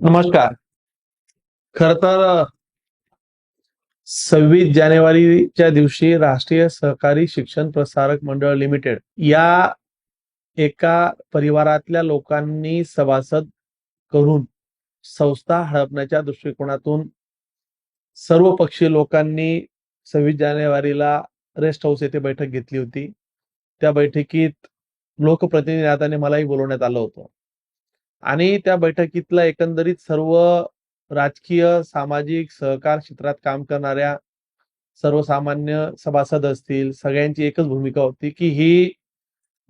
नमस्कार. खर तर सव्वीस जानेवारीच्या दिवशी राष्ट्रीय सहकारी शिक्षण प्रसारक मंडळ लिमिटेड या एका परिवारातल्या लोकांनी सभासद करून संस्था हडपण्याच्या दृष्टिकोनातून सर्व पक्षीय लोकांनी सव्वीस जानेवारीला रेस्ट हाऊस येथे बैठक घेतली होती. त्या बैठकीत लोकप्रतिनिधी नात्याने मलाही बोलवण्यात आलं होतं. आणि त्या बैठकीतला एकंदरीत सर्व राजकीय सामाजिक सहकार क्षेत्रात काम करणाऱ्या सर्वसामान्य सभासद असतील सगळ्यांची एकच भूमिका होती की ही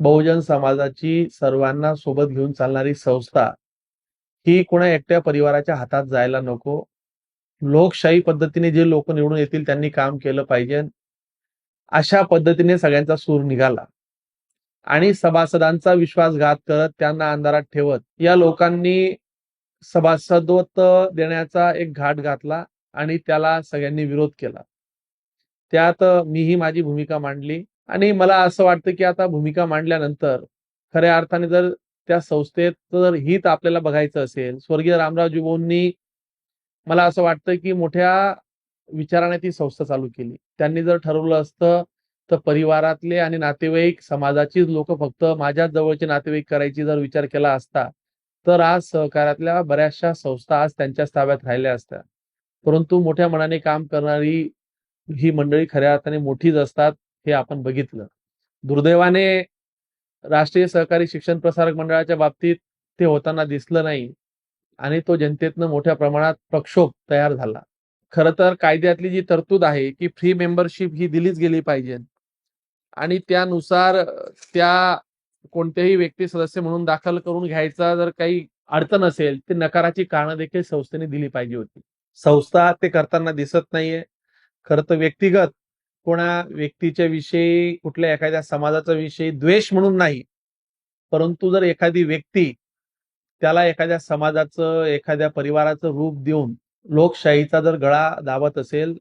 बहुजन समाजाची सर्वांना सोबत घेऊन चालणारी संस्था ही कोणा एकट्या परिवाराच्या हातात जायला नको. लोकशाही पद्धतीने जे लोक निवडून येतील त्यांनी काम केलं पाहिजे. अशा पद्धतीने सगळ्यांचा सूर निघाला. आणि सभासदांचा विश्वासघात करत त्यांना अंधारात ठेवत या लोकांनी सभासदत्व देण्याचा एक घाट घातला आणि त्याला सगळ्यांनी विरोध केला. त्यात मीही माझी भूमिका मांडली आणि मला असं वाटतं की आता भूमिका मांडल्यानंतर खऱ्या अर्थाने जर त्या संस्थेत जर हित आपल्याला बघायचं असेल स्वर्गीय रामराव भाऊंनी मला असं वाटतं की मोठ्या विचाराने ती संस्था चालू केली. त्यांनी जर ठरवलं असतं तर परिवारातले आणि नातेवाईक समाजाचीच लोक फक्त माझ्या जवळचे नातेवाईक करायची जर विचार केला असता तर आज सहकारातल्या बऱ्याचशा संस्था आज त्यांच्याच ताब्यात राहिल्या असत्या. परंतु मोठ्या मनाने काम करणारी ही मंडळी खऱ्या अर्थाने मोठीच असतात हे आपण बघितलं. दुर्दैवाने राष्ट्रीय सहकारी शिक्षण प्रसारक मंडळाच्या बाबतीत ते होताना दिसलं नाही आणि तो जनतेतनं मोठ्या प्रमाणात प्रक्षोभ तयार झाला. खरं तर कायद्यातली जी तरतूद आहे की फ्री मेंबरशिप ही दिलीच गेली पाहिजे. आणि त्यानुसार त्या कोणत्याही व्यक्ती सदस्य म्हणून दाखल करून घ्यायचा जर काही अडचण असेल ते नकाराची कारणं देखील संस्थेने दिली पाहिजे होती. संस्था ते करताना दिसत नाहीये. खरं तर व्यक्तिगत कोणा व्यक्तीच्या विषयी कुठल्या एखाद्या समाजाचा विषयी द्वेष म्हणून नाही. परंतु जर एखादी व्यक्ती त्याला एखाद्या समाजाचं एखाद्या परिवाराचं रूप देऊन लोकशाहीचा जर गळा दाबत असेल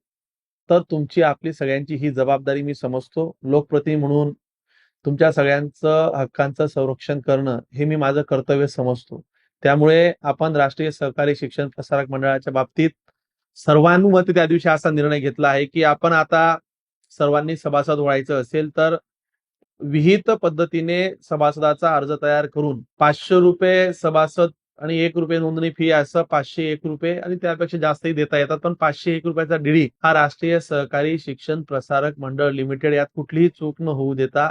तर तुमची आपली सगळ्यांची ही जबाबदारी मी समजतो. लोकप्रतिनिधी म्हणून तुमच्या सगळ्यांचं हक्कांचं संरक्षण करणं हे मी माझं कर्तव्य समजतो. त्यामुळे आपण राष्ट्रीय सहकारी शिक्षण प्रसारक मंडळाच्या बाबतीत सर्वानुमते त्या दिवशी असा निर्णय घेतला आहे की आपण आता सर्वांनी सभासद व्हायचं असेल तर विहित पद्धतीने सभासदाचा अर्ज तयार करून पाचशे रुपये सभासद आणि एक रुपये नोंदणी फी असं पाचशे एक रुपये आणि त्यापेक्षा जास्तही देता येतात. पण पाचशे एक रुपयाचा डीडी हा राष्ट्रीय सहकारी शिक्षण प्रसारक मंडळ लिमिटेड यात कुठलीही चूक न होऊ देता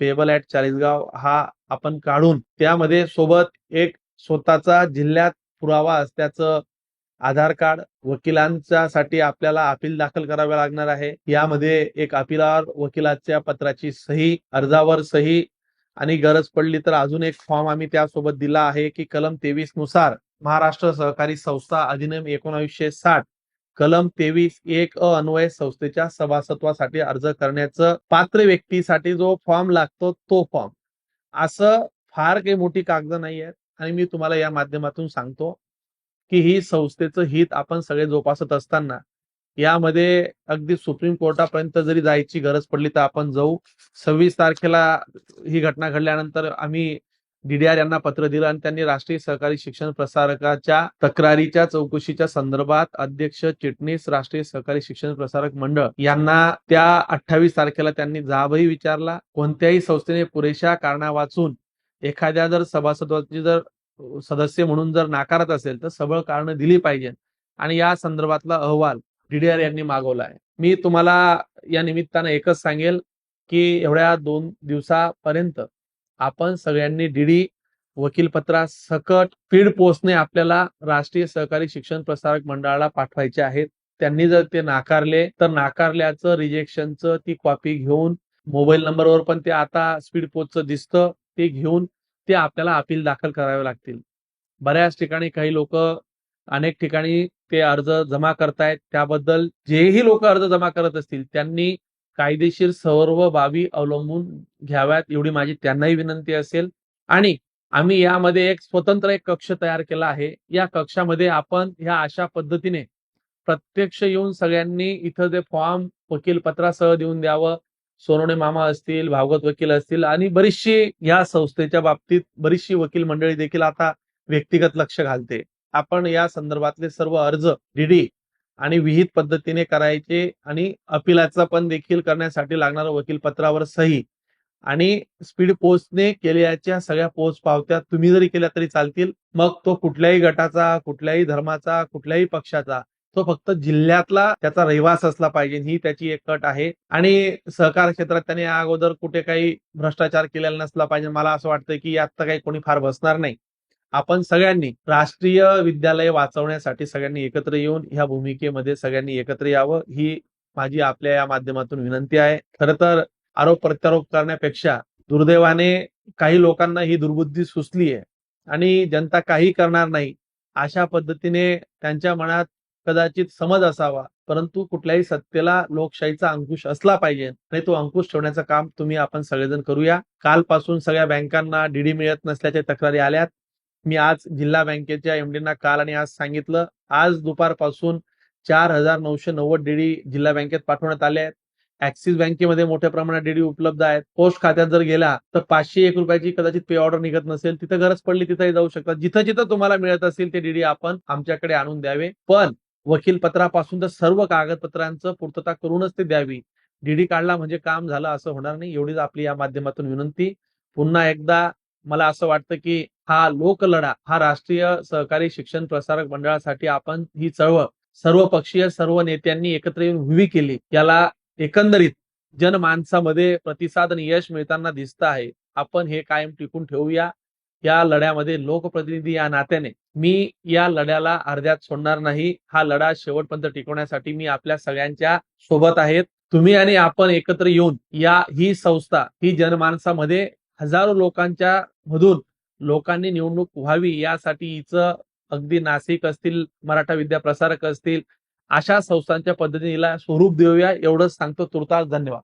पेबल ऍट चाळीसगाव हा आपण काढून त्यामध्ये सोबत एक स्वतःचा जिल्ह्यात पुरावा असल्याचं आधार कार्ड वकिलांच्या साठी आपल्याला अपील दाखल करावे लागणार आहे. यामध्ये एक अपिलावर वकिलाच्या पत्राची सही अर्जावर सही आणि गरज पडली तर अजून एक फॉर्म आम्ही त्यासोबत दिला आहे की कलम तेवीसनुसार महाराष्ट्र सहकारी संस्था अधिनियम एकोणावीसशे साठ कलम तेवीस एक अ अन्वय संस्थेच्या सभासत्वासाठी अर्ज करण्याचं पात्र व्यक्तीसाठी जो फॉर्म लागतो तो फॉर्म. असं फार काही मोठी कागद नाही आहेत आणि मी तुम्हाला या माध्यमातून सांगतो की ही संस्थेचं हित आपण सगळे जोपासत असताना यामध्ये अगदी सुप्रीम कोर्टापर्यंत जरी जायची गरज पडली तर आपण जाऊ. सव्वीस तारखेला ही घटना घडल्यानंतर आम्ही डीडीआर यांना पत्र दिलं आणि त्यांनी राष्ट्रीय सहकारी शिक्षण प्रसारकाच्या तक्रारीच्या चौकशीच्या संदर्भात अध्यक्ष चिटणीस राष्ट्रीय सहकारी शिक्षण प्रसारक मंडळ यांना त्या अठ्ठावीस तारखेला त्यांनी जाबही विचारला. कोणत्याही संस्थेने पुरेशा कारणा वाचून एखाद्या जर सभासदाची जर सदस्य म्हणून जर नाकारत असेल तर सबळ कारण दिली पाहिजे आणि या संदर्भातला अहवाल डीडीआर यांनी मागवला आहे मी तुम्हाला या निमित्तानं एकच सांगेल की एवढ्या दोन दिवसापर्यंत आपण सगळ्यांनी डीडी वकीलपत्रा सकट फीड पोस्टने आपल्याला राष्ट्रीय सहकारी शिक्षण प्रसारक मंडळाला पाठवायचे आहेत. त्यांनी जर ते नाकारले तर नाकारल्याचं रिजेक्शनचं ती कॉपी घेऊन मोबाईल नंबरवर पण ते आता स्पीड पोस्टचं दिसतं ते घेऊन ते आपल्याला अपील दाखल करावे लागतील. बऱ्याच ठिकाणी काही लोक अनेक ठिकाणी ते अर्ज जमा करतायत. त्याबद्दल जेही लोक अर्ज जमा करत असतील त्यांनी कायदेशीर सर्व बाबी अवलंबून घ्याव्यात एवढी माझी त्यांनाही विनंती असेल. आणि आम्ही यामध्ये एक स्वतंत्र एक कक्ष तयार केला आहे. या कक्षामध्ये आपण ह्या अशा पद्धतीने प्रत्यक्ष येऊन सगळ्यांनी इथं जे फॉर्म वकील पत्रासह देऊन द्यावं सोनवणे मामा असतील भागवत वकील असतील आणि बरीचशी या संस्थेच्या बाबतीत बरीचशी वकील मंडळी देखील आता व्यक्तिगत लक्ष घालते. आपण या संदर्भातले सर्व अर्ज डीडी आणि विहित पद्धतीने करायचे आणि अपिलाचा पण देखील करण्यासाठी लागणारं वकील पत्रावर सही आणि स्पीड पोस्टने केल्याच्या सगळ्या पोस्ट पावत्या तुम्ही जरी केल्या तरी चालतील. मग तो कुठल्याही गटाचा कुठल्याही धर्माचा कुठल्याही पक्षाचा तो फक्त जिल्ह्यातला त्याचा रहिवास असला पाहिजे ही त्याची एक कट आहे. आणि सहकार क्षेत्रात त्याने या अगोदर कुठे काही भ्रष्टाचार केलेला नसला पाहिजे. मला असं वाटतं की यात काही कोणी फार बसणार नाही. आपण सगळ्यांनी राष्ट्रीय विद्यालय वाचवण्यासाठी सगळ्यांनी एकत्र येऊन ह्या भूमिकेमध्ये सगळ्यांनी एकत्र यावं ही माझी आपल्या या माध्यमातून विनंती आहे. खरं तर आरोप प्रत्यारोप करण्यापेक्षा दुर्दैवाने काही लोकांना ही दुर्बुद्धी सुचली आहे आणि जनता काही करणार नाही अशा पद्धतीने त्यांच्या मनात कदाचित समज असावा परंतु कुठल्याही सत्तेला लोकशाहीचा अंकुश असला पाहिजे आणि तो अंकुश ठेवण्याचं काम तुम्ही आपण सगळेजण करूया. कालपासून सगळ्या बँकांना डीडी मिळत नसल्याच्या तक्रारी आल्यात. मी आज जिल्हा बँकेच्या एमडींना काल आणि आज सांगितलं. आज दुपारपासून चार हजार नऊशे नव्वद डीडी जिल्हा बँकेत पाठवण्यात आले आहेत. ऍक्सिस बँकेमध्ये मोठ्या प्रमाणात डीडी उपलब्ध आहेत. पोस्ट खात्यात जर गेला तर पाचशे एक रुपयाची कदाचित पे ऑर्डर निघत नसेल तिथं गरज पडली तिथंही जाऊ शकतात. जिथं जिथं तुम्हाला मिळत असेल ते डीडी आपण आमच्याकडे आणून द्यावे. पण वकील पत्रापासून तर सर्व कागदपत्रांचं पूर्तता करूनच ते द्यावी. डीडी काढला म्हणजे काम झालं असं होणार नाही. एवढीच आपली या माध्यमातून विनंती. पुन्हा एकदा मला असं वाटतं की हा लोकलढा हा राष्ट्रीय सहकारी शिक्षण प्रसारक मंडळासाठी आपण ही चळवळ सर्व पक्षीय सर्व नेत्यांनी एकत्र येऊन उभी केली. याला एकंदरीत जनमानसामध्ये प्रतिसाद आणि यश मिळताना दिसत आहे. आपण हे कायम टिकून ठेवूया. या लढ्यामध्ये लोकप्रतिनिधी या नात्याने. मी या लढ्याला अर्ध्यात सोडणार नाही. हा लढा शेवटपर्यंत टिकवण्यासाठी मी आपल्या सगळ्यांच्या सोबत आहेत. तुम्ही आणि आपण एकत्र येऊन या ही संस्था ही जनमानसामध्ये हजारो लोकांच्या मधून लोकांनी निवडणूक व्हावी यासाठी हिचं अगदी नाशिक असतील मराठा विद्या प्रसारक असतील अशा संस्थांच्या पद्धतीने स्वरूप देऊया एवढंच सांगतो. तुर्तास धन्यवाद.